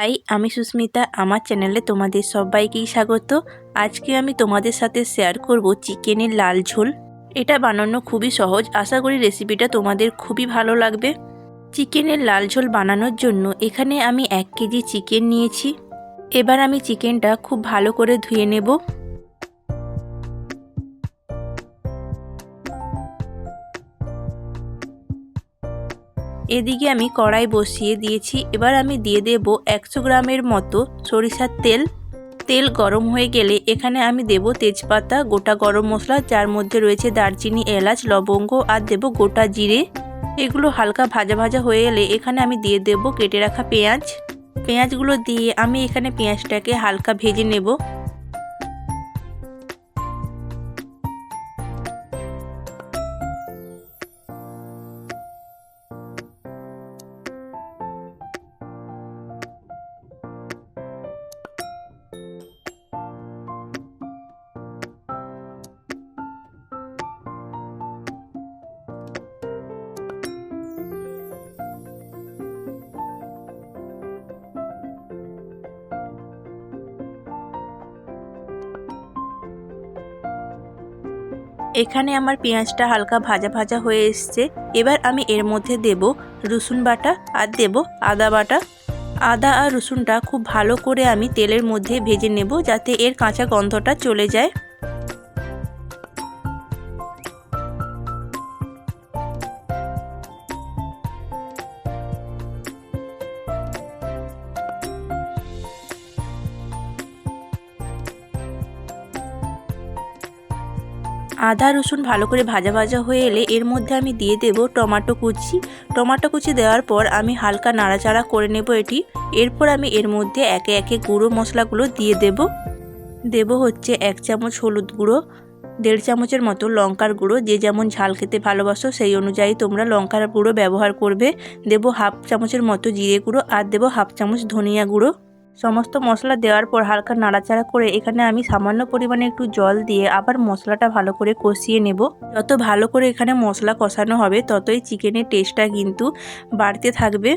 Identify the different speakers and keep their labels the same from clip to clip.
Speaker 1: High আমি সুস্মিতা, আমার চ্যানেলে তোমাদের সবাইকেই স্বাগত। আজকে আমি তোমাদের সাথে শেয়ার করব চিকেনের লাল ঝোল। এটা বানানো খুবই সহজ। আশা করি রেসিপিটা তোমাদের খুবই ভালো লাগবে। চিকেনের লাল ঝোল বানানোর জন্য এখানে আমি এক কেজি চিকেন নিয়েছি। এবার আমি চিকেনটা খুব ভালো করে ধুয়ে নেব। এদিকে আমি কড়াই বসিয়ে দিয়েছি। এবার আমি দিয়ে দেব একশো গ্রামের মতো সরিষার তেল। তেল গরম হয়ে গেলে এখানে আমি দেব তেজপাতা, গোটা গরম মশলা, যার মধ্যে রয়েছে দারচিনি, এলাচ, লবঙ্গ আর দেব গোটা জিরে। এগুলো হালকা ভাজা ভাজা হয়ে এলে এখানে আমি দিয়ে দেব কেটে রাখা পেঁয়াজ। পেঁয়াজগুলো দিয়ে আমি এখানে পেঁয়াজটাকে হালকা ভেজে নেব। এখানে আমার পেঁয়াজটা হালকা ভাজা ভাজা হয়ে এসছে। এবার আমি এর মধ্যে দেব রসুন বাটা আর দেব আদা বাটা। আদা আর রসুনটা খুব ভালো করে আমি তেলের মধ্যে ভেজে নেব যাতে এর কাঁচা গন্ধটা চলে যায়। আদা, রসুন ভালো করে ভাজা ভাজা হয়ে এলে এর মধ্যে আমি দিয়ে দেব টমাটো কুচি। টমাটো কুচি দেওয়ার পর আমি হালকা নাড়াচাড়া করে নেব এটি। এরপর আমি এর মধ্যে একে একে গুঁড়ো মশলাগুলো দিয়ে দেব। দেব হচ্ছে এক চামচ হলুদ গুঁড়ো, দেড় চামচের মতো লঙ্কার গুঁড়ো, যে যেমন ঝাল খেতে ভালোবাসো সেই অনুযায়ী তোমরা লঙ্কার গুঁড়ো ব্যবহার করবে। দেব হাফ চামচের মতো জিরে গুঁড়ো আর দেব হাফ চামচ ধনিয়া গুঁড়ো। সমস্ত মশলা দেওয়ার পর হালকা নাড়াচাড়া করে এখানে আমি সামান্য পরিমাণে একটু জল দিয়ে আবার মশলাটা ভালো করে কষিয়ে নেব। যত ভালো করে এখানে মশলা কষানো হবে, ততই চিকেনের টেস্টটা কিন্তু বাড়তে থাকবে।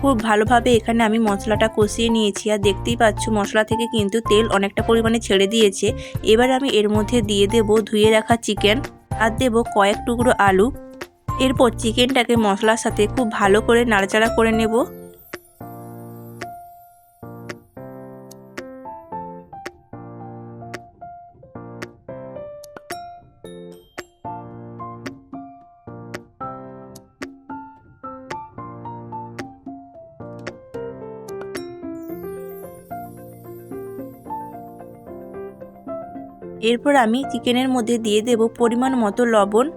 Speaker 1: খুব ভালোভাবে এখানে আমি মশলাটা কষিয়ে নিয়েছি। আর দেখতেই পাচ্ছ, মশলা থেকে কিন্তু তেল অনেকটা পরিমাণে ছেড়ে দিয়েছে। এবার আমি এর মধ্যে দিয়ে দেব, ধুয়ে রাখা চিকেন। আর দেব কয়েক টুকরো আলু। এরপর চিকেনটাকে মশলার সাথে খুব ভালো করে নাড়াচাড়া করে নেব। এরপর আমি চিকেনের মধ্যে দিয়ে দেব পরিমাণ মতো লবণ।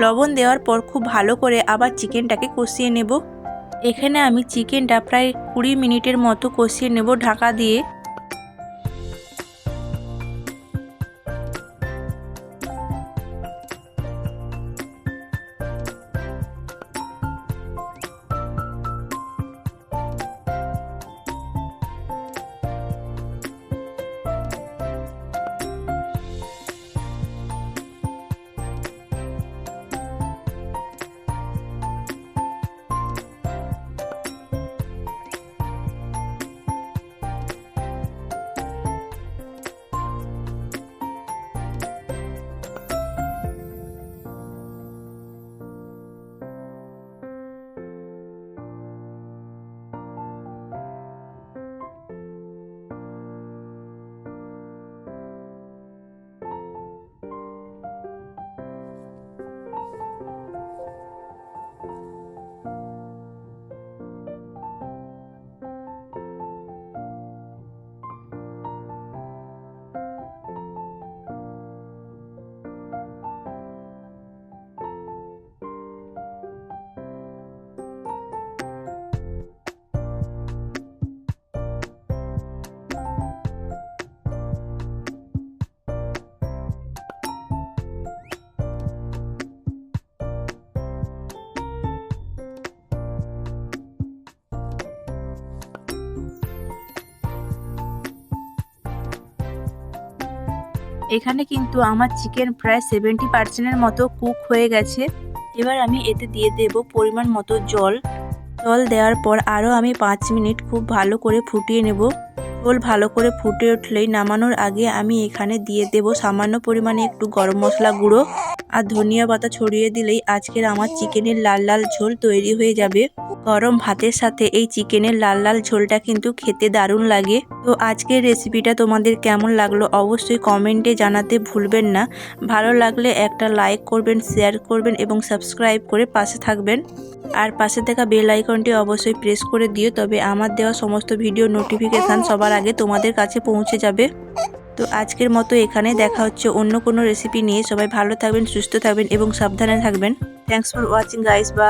Speaker 1: লবণ দেওয়ার পর খুব ভালো করে আবার চিকেনটাকে কষিয়ে নেব। এখানে আমি চিকেনটা প্রায় কুড়ি মিনিটের মতো কষিয়ে নেব ঢাকা দিয়ে। এখানে কিন্তু আমার চিকেন প্রায় সেভেন্টি পার্সেন্টের মতো কুক হয়ে গেছে। এবার আমি এতে দিয়ে দেব পরিমাণ মতো জল। জল দেওয়ার পর আরও আমি পাঁচ মিনিট খুব ভালো করে ফুটিয়ে নেব। ঝোল ভালো করে ফুটে উঠলেই নামানোর আগে আমি এখানে দিয়ে দেব সামান্য পরিমাণে একটু গরম মশলা গুঁড়ো। আর ধনিয়া পাতা ছড়িয়ে দিলেই আজকের আমার চিকেনের লাল লাল ঝোল তৈরি হয়ে যাবে। গরম ভাতের সাথে এই চিকেনের লাল লাল ঝোলটা কিন্তু খেতে দারুণ লাগে। তো আজকের রেসিপিটা তোমাদের কেমন লাগল অবশ্যই কমেন্টে জানাতে ভুলবেন না। ভালো লাগলে একটা লাইক করবেন শেয়ার করবেন এবং সাবস্ক্রাইব করে পাশে থাকবেন। আর পাশে থাকা বেল আইকনটি অবশ্যই প্রেস করে দিও, তবে আমার দেওয়া সমস্ত ভিডিও নোটিফিকেশান সবার আগে তোমাদের কাছে পৌঁছে যাবে। তো আজকের মতো এখানে। দেখা হচ্ছে অন্য কোনো রেসিপি নিয়ে। সবাই ভালো থাকবেন, সুস্থ থাকবেন এবং সাবধানে থাকবেন। থ্যাংকস ফর ওয়াচিং গাইস বা